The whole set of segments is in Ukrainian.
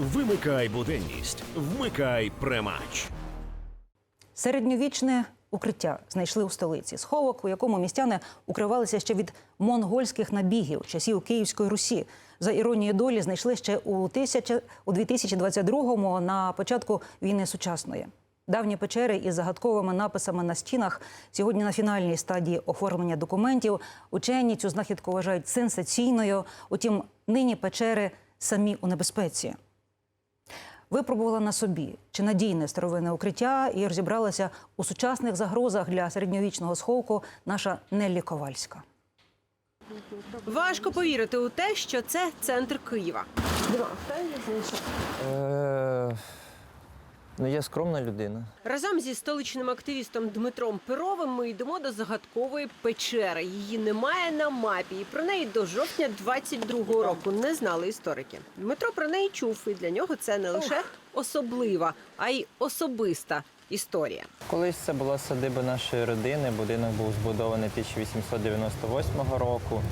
Вимикай буденність, вмикай премач. Середньовічне укриття знайшли у столиці. Сховок, у якому містяни укривалися ще від монгольських набігів часів Київської Русі. За іронією долі знайшли ще у, тисяча, у 2022-му на початку війни сучасної. Давні печери із загадковими написами на стінах сьогодні на фінальній стадії оформлення документів. Учені цю знахідку вважають сенсаційною. Утім, нині печери самі у небезпеці. Випробувала на собі чи надійне старовинне укриття і розібралася у сучасних загрозах для середньовічного сховку наша Неллі Ковальська. Важко повірити у те, що це центр Києва. Е, ну, я скромна людина. Разом зі столичним активістом Дмитром Перовим ми йдемо до загадкової печери. Її немає на мапі, і про неї до жовтня 22-го року не знали історики. Дмитро про неї чув, і для нього це не лише особлива, а й особиста історія. Колись це була садиба нашої родини. Будинок був збудований 1898 року.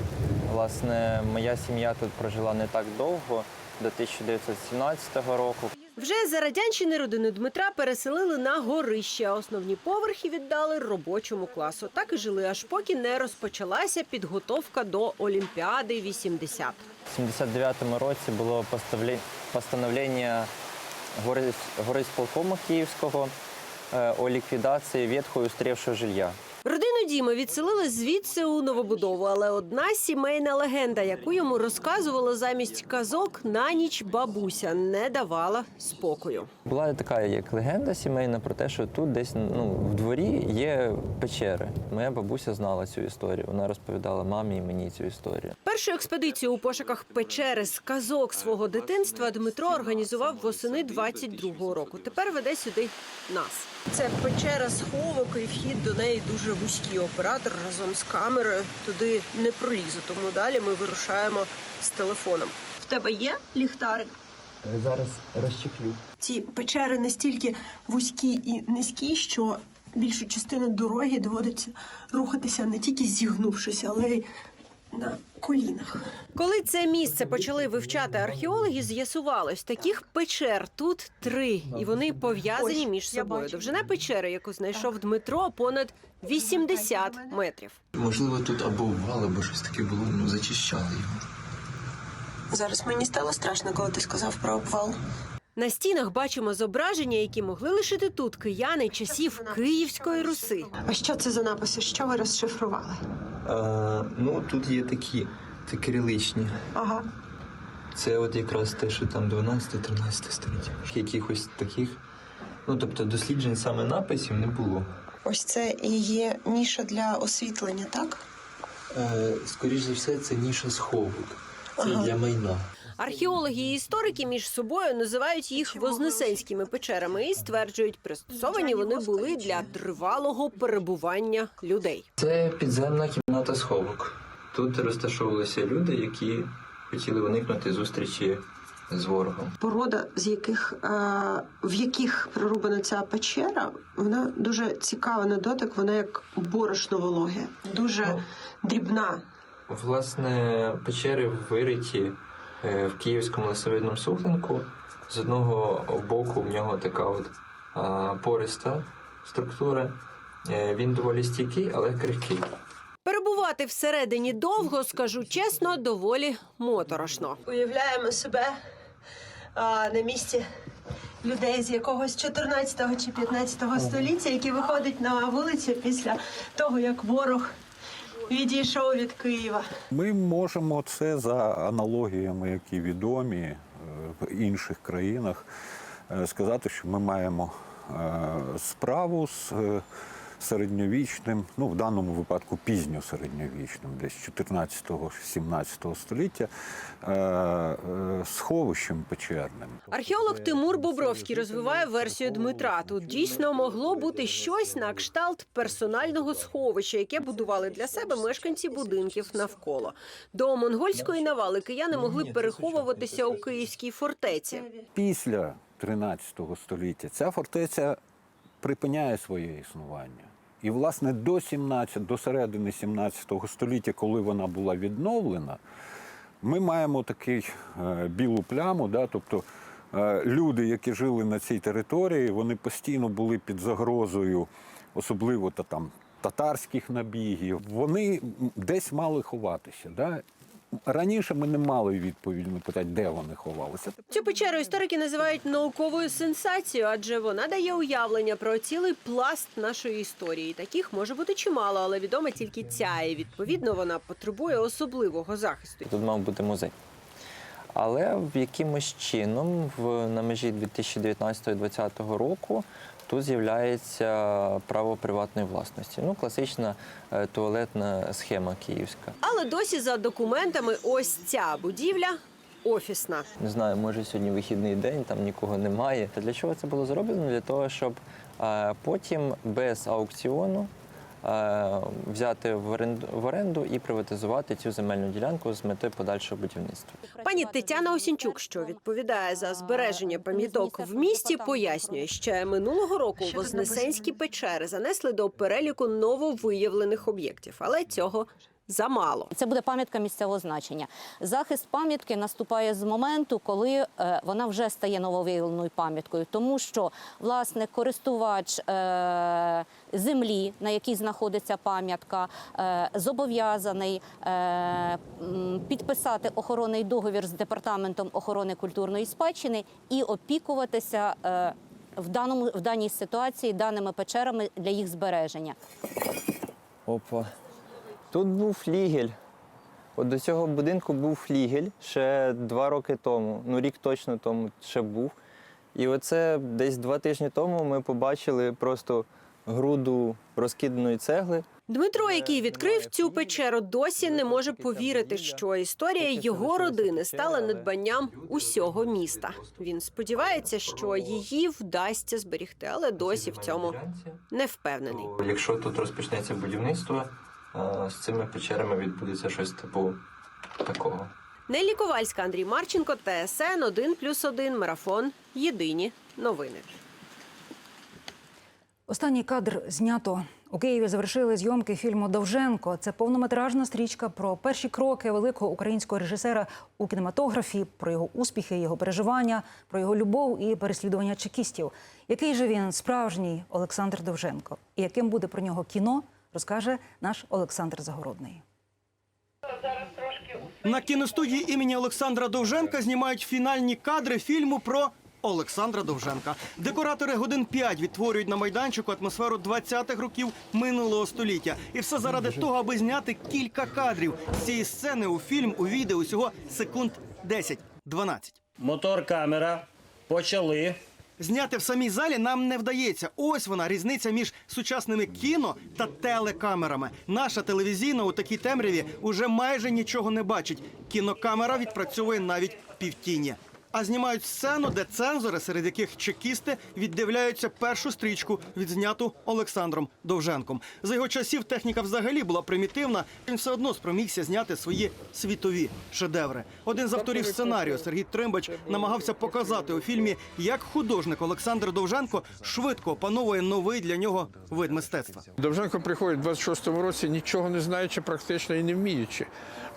Власне, моя сім'я тут прожила не так довго, до 1917 року. Вже за радянщини родину Дмитра переселили на горище, а основні поверхи віддали робочому класу. Так і жили, аж поки не розпочалася підготовка до Олімпіади 80. У 79-му році було постановлення гори- горисполкому Київського е, о ліквідації ветхого і устарівшого жилья. Діми відселили звідси у новобудову, але одна сімейна легенда, яку йому розказувала замість казок на ніч бабуся, не давала спокою. Була така як легенда сімейна про те, що тут десь ну, в дворі є печери. Моя бабуся знала цю історію. Вона розповідала мамі і мені цю історію. Першу експедицію у пошуках печери з казок свого дитинства Дмитро організував восени 22-го року. Тепер веде сюди нас. Це печера сховок, і вхід до неї дуже вузький. Оператор разом з камерою туди не пролізе. Тому далі ми вирушаємо з телефоном. В тебе є ліхтарик? Зараз розчехлю. Ці печери настільки вузькі і низькі, що більшу частину дороги доводиться рухатися не тільки зігнувшись, але й на колінах. Коли це місце почали вивчати археологи, з'ясувалось, таких печер тут три, і вони пов'язані Ось, між собою. Довжина печери, яку знайшов Дмитро, понад 80 метрів. Можливо, тут або вал, або щось таке було, ну зачищали його. Зараз мені стало страшно, коли ти сказав про обвал. На стінах бачимо зображення, які могли лишити тут кияни часів Київської Руси. А що це за написи? Що ви розшифрували? А, ну, тут є такі, це кириличні. Ага. Це от якраз те, що там 12-13 століття. Якихось таких. Ну, тобто досліджень саме написів не було. Ось це і є ніша для освітлення, так? Е, скоріш за все, це ніша сховок. Це Ага. для майна. Археологи і історики між собою називають їх вознесенськими печерами і стверджують, пристосовані вони були для тривалого перебування людей. Це підземна кімната сховок. Тут розташовувалися люди, які хотіли уникнути зустрічі з ворогом. Порода, з яких е, в яких прорубана ця печера, вона дуже цікава на дотик. Вона як борошно вологе, дуже дрібна. Власне, печери вириті е, в київському лісовидному суглинку. З одного боку в нього така от пориста структура. Е, Він доволі стійкий, але крихкий. Перебувати всередині довго, скажу чесно, доволі моторошно. Уявляємо себе а, на місці людей з якогось 14 чи 15 століття, які виходять на вулицю після того, як ворог відійшов від Києва. Ми можемо це за аналогіями, які відомі е, в інших країнах, е, сказати, що ми маємо е, справу з середньовічним, ну в даному випадку пізньосередньовічним, десь 14-17 століття, е, е, сховищем печерним. Археолог Тимур Бобровський розвиває версію Дмитра. Тут дійсно могло бути щось на кшталт персонального сховища, яке будували для себе мешканці будинків навколо. До монгольської навали кияни могли переховуватися у київській фортеці. Після 13 століття ця фортеця припиняє своє існування. І, власне, до 17, до середини 17 століття, коли вона була відновлена, ми маємо такий е, білу пляму, да, тобто Е, Люди, які жили на цій території, вони постійно були під загрозою, особливо та там татарських набігів. Вони десь мали ховатися. Да? Раніше ми не мали відповіді на питання, де вони ховалися. Цю печеру історики називають науковою сенсацією, адже вона дає уявлення про цілий пласт нашої історії. Таких може бути чимало, але відома тільки ця, і відповідно вона потребує особливого захисту. Тут мав бути музей. Але в якимось чином в, на межі 2019-2020 року тут з'являється право приватної власності. Ну, класична е, туалетна схема київська. Але досі за документами ось ця будівля офісна. Не знаю, може сьогодні вихідний день, там нікого немає. Та для чого це було зроблено? Для того, щоб е, потім без аукціону взяти в оренду, в оренду і приватизувати цю земельну ділянку з мети подальшого будівництва. Пані Тетяна Осінчук, що відповідає за збереження пам'яток в місті, пояснює, ще минулого року Вознесенські печери занесли до переліку нововиявлених об'єктів, але цього замало. Це буде пам'ятка місцевого значення. Захист пам'ятки наступає з моменту, коли е, вона вже стає нововиявленою пам'яткою, тому що власне користувач е, землі, на якій знаходиться пам'ятка, е, зобов'язаний підписати охоронний договір з департаментом охорони культурної спадщини і опікуватися. в даному в даній ситуації даними печерами для їх збереження. Опа. Тут був флігель. От до цього будинку був флігель ще два роки тому. Ну, рік точно тому ще був. І оце десь два тижні тому ми побачили просто груду розкиданої цегли. Дмитро, який відкрив цю печеру, досі не може повірити, що історія його родини стала надбанням усього міста. Він сподівається, що її вдасться зберігти, але досі в цьому не впевнений. Якщо тут розпочнеться будівництво, з цими печерами відбудеться щось типу такого. Нелі Ковальська, Андрій Марченко, ТСН 1+,1, Марафон. Єдині новини. Останній кадр знято. У Києві завершили зйомки фільму Довженко. Це повнометражна стрічка про перші кроки великого українського режисера у кінематографі, про його успіхи, його переживання, про його любов і переслідування чекістів. Який же він справжній Олександр Довженко? І яким буде про нього кіно, розкаже наш Олександр Загородний. На кіностудії імені Олександра Довженка знімають фінальні кадри фільму про Олександра Довженка. Декоратори годин 5 відтворюють на майданчику атмосферу 20-х років минулого століття. І все заради того, аби зняти кілька кадрів з цієї сцени у фільм, у відео усього секунд 10-12. Мотор, камера. Почали. Зняти в самій залі нам не вдається. Ось вона різниця між сучасними кіно та телекамерами. Наша телевізійна у такій темряві уже майже нічого не бачить. Кінокамера відпрацьовує навіть півтіні. А знімають сцену, де цензори, серед яких чекісти, віддивляються першу стрічку, відзняту Олександром Довженком. За його часів техніка взагалі була примітивна. Він все одно спромігся зняти свої світові шедеври. Один з авторів сценарію Сергій Тримбач намагався показати у фільмі, як художник Олександр Довженко швидко опановує новий для нього вид мистецтва. Довженко приходить в 26-му році, нічого не знаючи практично і не вміючи.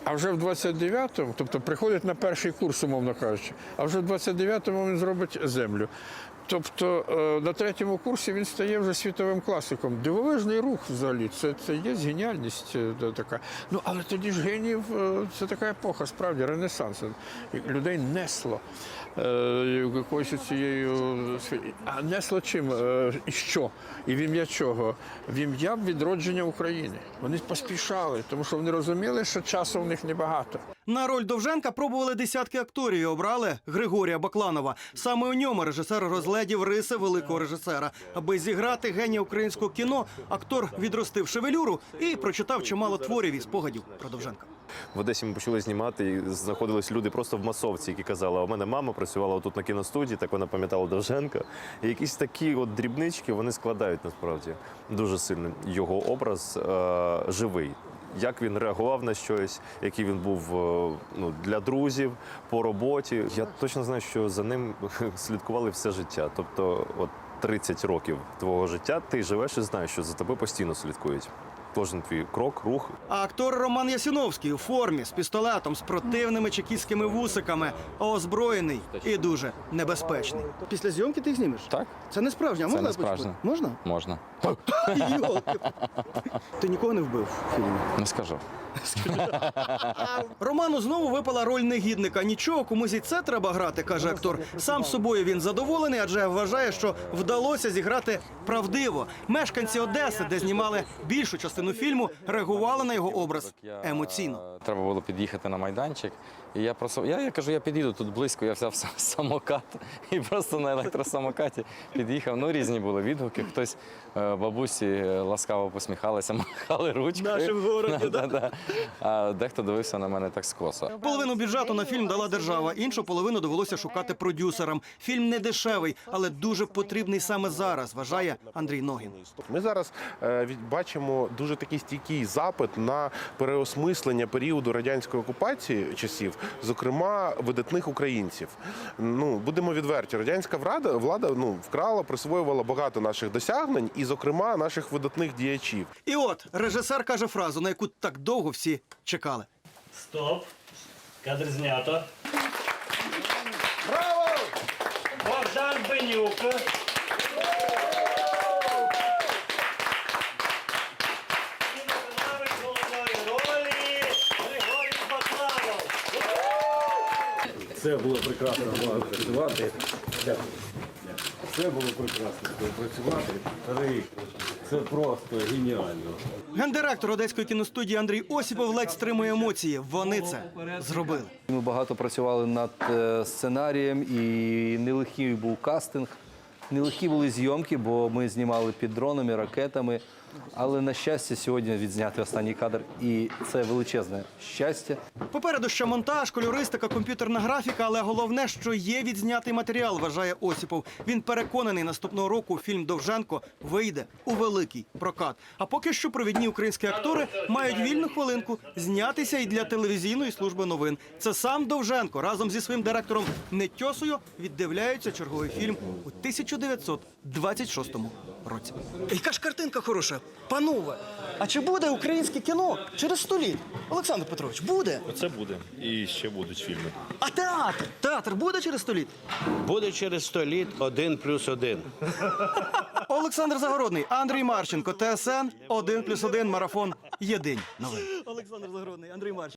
А вже в 29-му, тобто приходить на перший курс, умовно кажучи, а вже в 29-му він зробить землю. Тобто е, на третьому курсі він стає вже світовим класиком. Дивовижний рух взагалі. Це, це є геніальність е, така. Ну але тоді ж генів е, це така епоха, справді, ренесанс. Людей несло якоюсь цією сфі- А несло чим? Е, І що? І в ім'я чого? В ім'я відродження України. Вони поспішали, тому що вони розуміли, що часу в них небагато. На роль Довженка пробували десятки акторів і обрали Григорія Бакланова. Саме у ньому режисер розглядів риси великого режисера. Аби зіграти генія українського кіно, актор відростив шевелюру і прочитав чимало творів і спогадів про Довженка. В Одесі ми почали знімати, і знаходились люди просто в масовці, які казали, а у мене мама працювала тут на кіностудії, так вона пам'ятала Довженка. І якісь такі от дрібнички вони складають насправді дуже сильно його образ е, живий. Як він реагував на щось, який він був е, ну, для друзів по роботі. Я точно знаю, що за ним слідкували все життя. Тобто, от 30 років твого життя ти живеш і знаєш, що за тобою постійно слідкують. Кожен твій крок, рух А актор Роман Ясіновський у формі з пістолетом, з противними чекістськими вусиками, озброєний і дуже небезпечний. Після зйомки ти їх знімеш? Так, Це не справжня, а Це можна не справжня. Можна? можна. Йолки. Ти нікого не вбив в фільмі. Не скажу. Роману знову випала роль негідника. Нічого, комусь і це треба грати, каже актор. Сам собою він задоволений, адже вважає, що вдалося зіграти правдиво. Мешканці Одеси, де знімали більшу частину фільму, реагували на його образ емоційно. Треба було під'їхати на майданчик. І я просто я, я кажу, я під'їду тут близько, я взяв сам- самокат і просто на електросамокаті під'їхав. Ну, різні були відгуки. Хтось е, бабусі е, ласкаво посміхалися, махали ручкою. Наші в городі, да? Да-да. А дехто дивився на мене так скоса. Половину бюджету на фільм дала держава, іншу половину довелося шукати продюсерам. Фільм не дешевий, але дуже потрібний саме зараз, вважає Андрій Ногін. Ми зараз е, бачимо дуже такий стійкий запит на переосмислення періоду радянської окупації часів, зокрема видатних українців. Ну будемо відверті, радянська влада влада ну вкрала, присвоювала багато наших досягнень, і, зокрема, наших видатних діячів. І от режисер каже фразу, на яку так довго всі чекали. Стоп. Кадр знято. Браво! Богдан Бенюк. Це було прекрасно працювати. Це було прекрасно працювати. Це просто геніально. Гендиректор одеської кіностудії Андрій Осіпов ледь стримує емоції. Вони це зробили. Ми багато працювали над е, сценарієм, і нелегкий був кастинг. Нелегкі були зйомки, бо ми знімали під дронами, ракетами. Але на щастя, сьогодні відзняти останній кадр, і це величезне щастя. Попереду ще монтаж, кольористика, комп'ютерна графіка, але головне, що є відзнятий матеріал, вважає Осіпов. Він переконаний, наступного року фільм Довженко вийде у великий прокат. А поки що провідні українські актори мають вільну хвилинку знятися і для телевізійної служби новин. Це сам Довженко разом зі своїм директором Нетьосою віддивляються черговий фільм у 1926 році. Яка ж картинка хороша, панове. А чи буде українське кіно через сто літ? Олександр Петрович, буде. це буде. І ще будуть фільми. А театр? Театр буде через сто літ? Буде через 100 літ один плюс один. Олександр Загородний, Андрій Марченко, ТСН 1+,1 марафон. Єдині новини. Олександр Загородний, Андрій Марченко.